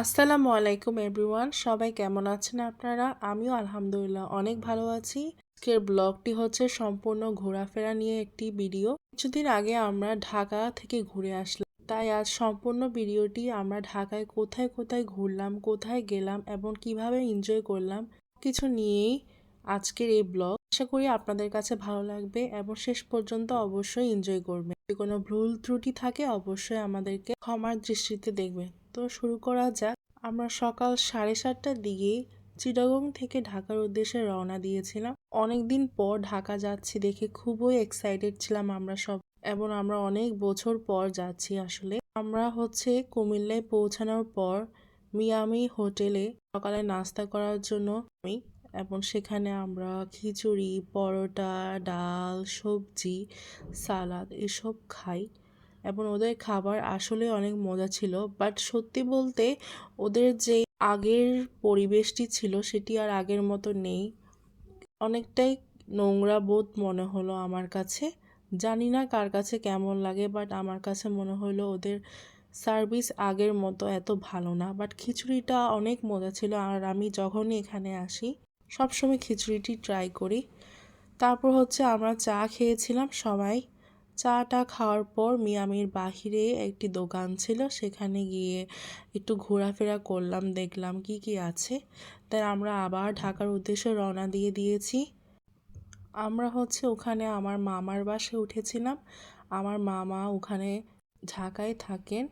আসসালামু আলাইকুম এভরিওয়ান, সবাই কেমন আছেন আপনারা? আমিও আলহামদুলিল্লাহ অনেক ভালো আছি। আজকের ব্লগটি হচ্ছে সম্পূর্ণ ঘোরাফেরা নিয়ে একটি ভিডিও। কিছুদিন আগে আমরা ঢাকা থেকে ঘুরে আসলাম। তাই আজ সম্পূর্ণ ভিডিওটি আমরা ঢাকায় কোথায় কোথায় ঘুরলাম, কোথায় গেলাম এবং কীভাবে এনজয় করলাম কিছু নিয়েই আজকের এই ব্লগ। আশা করি আপনাদের কাছে ভালো লাগবে এবং শেষ পর্যন্ত অবশ্যই এনজয় করবে যদি কোনো ভুল ত্রুটি থাকে, অবশ্যই আমাদেরকে ক্ষমার দৃষ্টিতে দেখবেন। তো শুরু করা যাক। আমরা সকাল সাড়ে সাতটার দিকে চিটাগং থেকে ঢাকার উদ্দেশ্যে রওনা দিয়েছিলাম। অনেকদিন পর ঢাকা যাচ্ছি দেখে খুবই এক্সাইটেড ছিলাম আমরা সব, এবং আমরা অনেক বছর পর যাচ্ছি আসলে। আমরা হচ্ছে কুমিল্লায় পৌঁছানোর পর মিয়ামি হোটেলে সকালে নাস্তা করার জন্য আমি, এবং সেখানে আমরা খিচুড়ি, পরোটা, ডাল, সবজি, সালাদ এসব খাই। এবং ওদের খাবার আসলে অনেক মজা ছিল। বাট সত্যি বলতে ওদের যে আগের পরিবেশটি ছিল সেটি আর আগের মতো নেই। অনেকটাই নোংরা বোধ মনে হলো আমার কাছে। জানি না কার কাছে কেমন লাগে বাট আমার কাছে মনে হলো ওদের সার্ভিস আগের মতো এত ভালো না। বাট খিচুড়িটা অনেক মজা ছিল আর আমি যখনই এখানে আসি, সবসময় খিচুড়িটি ট্রাই করি। তারপর হচ্ছে আমরা চা খেয়েছিলাম সবাই। চাটা খাওয়ার পর মিয়ামির বাহিরে একটি দোকান ছিল। সেখানে গিয়ে একটু ঘোরাফেরা করলাম, দেখলাম কি কি আছে। তাই আমরা আবার ঢাকার উদ্দেশ্যে রওনা দিয়ে দিয়েছি। আমরা হচ্ছে ওখানে আমার মামার বাসে উঠেছিলাম। আমার মামা ওখানে ঢাকায় থাকেন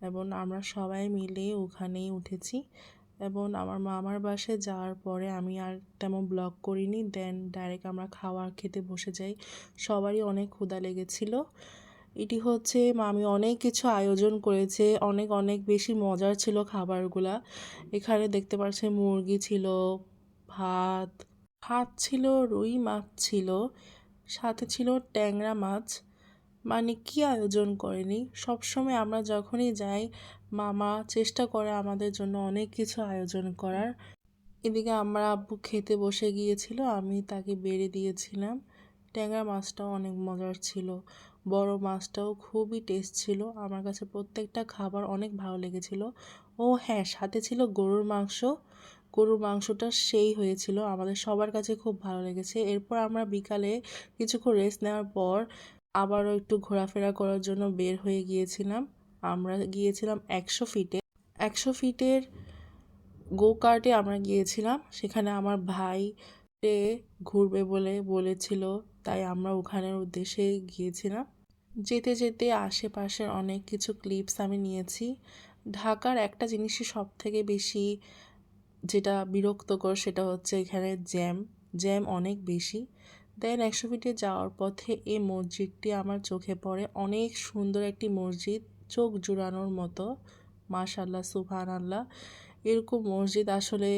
এবং আমরা সবাই মিলে ওখানেই উঠেছি। এবং আমার মামার বাসায় যাওয়ার পরে আমি আর তেমন ব্লগ করিনি। দেন ডাইরেক্ট আমরা খাওয়ার খেতে বসে যাই। সবারই অনেক ক্ষুধা লেগেছিল। এটি হচ্ছে মামি অনেক কিছু আয়োজন করেছে। অনেক অনেক বেশি মজার ছিল খাবারগুলা। এখানে দেখতে পাচ্ছে মুরগি ছিল, ভাত ভাত ছিল, রুই মাছ ছিল, সাথে ছিল ট্যাংরা মাছ। মানে কি আয়োজন করেনি? সবসময় আমরা যখনই যাই, মামা চেষ্টা করে আমাদের জন্য অনেক কিছু আয়োজন করার। এদিকে আমরা আব্বু খেতে বসে গিয়েছিল, আমি তাকে বেড়ে দিয়েছিলাম। ট্যাংরা মাছটাও অনেক মজার ছিল। বড় মাছটাও খুবই টেস্ট ছিল। আমার কাছে প্রত্যেকটা খাবার অনেক ভালো লেগেছিল। ও হ্যাঁ সাথে ছিল গরুর মাংস। গরুর মাংসটা সেই হয়েছিল। আমাদের সবার কাছে খুব ভালো লেগেছে। এরপর আমরা বিকালে কিছুক্ষণ রেস্ট নেওয়ার পর আবারও একটু ঘোরাফেরা করার জন্য বের হয়ে গিয়েছিলাম। আমরা গিয়েছিলাম একশো ফিটে। একশো ফিটের গো কার্টে আমরা গিয়েছিলাম। সেখানে আমার ভাই ঘুরবে বলে বলেছিল, তাই আমরা ওখানের উদ্দেশ্যে গিয়েছিলাম। যেতে যেতে আশেপাশের অনেক কিছু ক্লিপস আমি নিয়েছি। ঢাকার একটা জিনিসই সব থেকে বেশি যেটা বিরক্তকর সেটা হচ্ছে এখানে জ্যাম জ্যাম অনেক বেশি। দেন একশো ফিটে যাওয়ার পথে এই মসজিদটি আমার চোখে পড়ে। অনেক সুন্দর একটি মসজিদ, চোখ জুড়ানোর মতো। মাশাল্লাহ সুবহান আল্লাহ এরকম মসজিদ আসলে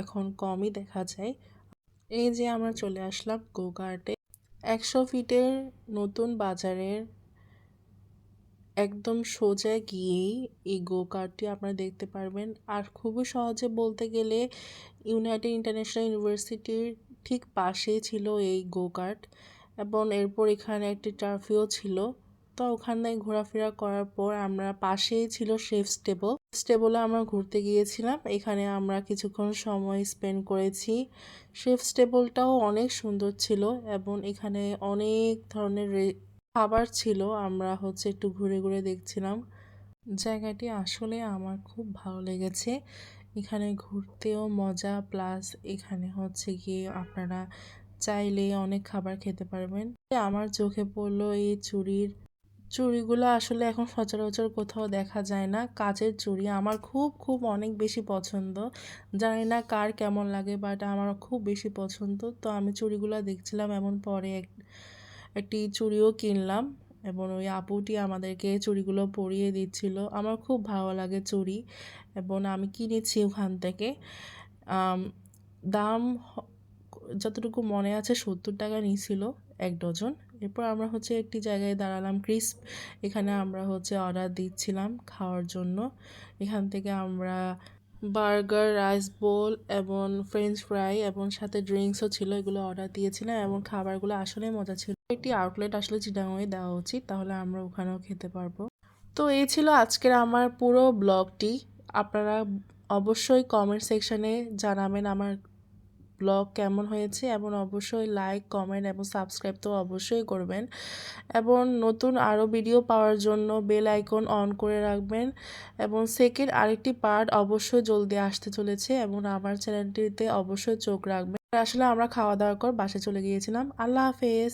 এখন কমই দেখা যায়। এই যে আমরা চলে আসলাম গোকার্টে একশো ফিটের নতুন বাজারের একদম সোজা গিয়েই এই গো কার্টটি আপনারা দেখতে পারবেন। আর খুবই সহজে বলতে গেলে ইউনাইটেড ইন্টারন্যাশনাল ইউনিভার্সিটির ঠিক পাশেই ছিল এই গো কার্ট এবং এরপর এখানে একটি টার্ফিও ছিল। তো ওখানে ঘোরাফেরা করার পর আমরা পাশেই ছিল শেফ স্টেবল স্টেবলে আমরা ঘুরতে গিয়েছিলাম। এখানে আমরা কিছুক্ষণ সময় স্পেন্ড করেছি। শেফ স্টেবলটাও অনেক সুন্দর ছিল এবং এখানে অনেক ধরনের খাবার ছিল। আমরা হচ্ছে একটু ঘুরে ঘুরে দেখছিলাম। জায়গাটি আসলে আমার খুব ভালো লেগেছে। এখানে ঘুরতেও মজা প্লাস এখানে হচ্ছে গিয়ে আপনারা চাইলে অনেক খাবার খেতে পারবেন। আমার চোখে পড়ল এই চুড়ির। চুড়িগুলো আসলে এখন সচরাচর কোথাও দেখা যায় না। কাচের চুড়ি আমার খুব খুব অনেক বেশি পছন্দ। জানি না কার কেমন লাগে বাট আমার খুব বেশি পছন্দ। তো আমি চুড়িগুলো দেখছিলাম এমন পরে এক, একটি চুড়িও কিনলাম। এবং ওই আপুটি আমাদেরকে চুড়িগুলো পরিয়ে দিচ্ছিল। আমার খুব ভালো লাগে চুড়ি এবং আমি কিনেছি ওখান থেকে। দাম যতটুকু মনে আছে সত্তর টাকা নিয়েছিল এক ডজন। এরপর আমরা হচ্ছে একটি জায়গায় দাঁড়ালাম ক্রিস্প। এখানে আমরা হচ্ছে অর্ডার দিচ্ছিলাম খাওয়ার জন্য। এখান থেকে আমরা বার্গার, রাইস বোল এবং ফ্রেঞ্চ ফ্রাই এবং সাথে ড্রিঙ্কসও ছিল, এগুলো অর্ডার দিয়েছিলাম এবং খাবারগুলো আসলেই মজা ছিল। একটি আউটলেট আসলে চিটাগাঁয়ে দেওয়া উচিত, তাহলে আমরা ওখানেও খেতে পারব। তো এই ছিল আজকের আমার পুরো ব্লগটি। আপনারা অবশ্যই কমেন্ট সেকশানে জানাবেন আমার ব্লগ কেমন হয়েছে এবং অবশ্যই লাইক কমেন্ট এবং সাবস্ক্রাইব তো অবশ্যই করবেন। এবং নতুন আরও ভিডিও পাওয়ার জন্য বেল আইকন অন করে রাখবেন। এবং সেকেন্ড আরেকটি পার্ট অবশ্যই জলদি আসতে চলেছে এবং আমার চ্যানেলটিতে অবশ্যই চোখ রাখবেন। আসলে আমরা খাওয়া দাওয়ার পর বাসে চলে গিয়েছিলাম। আল্লাহ হাফেজ।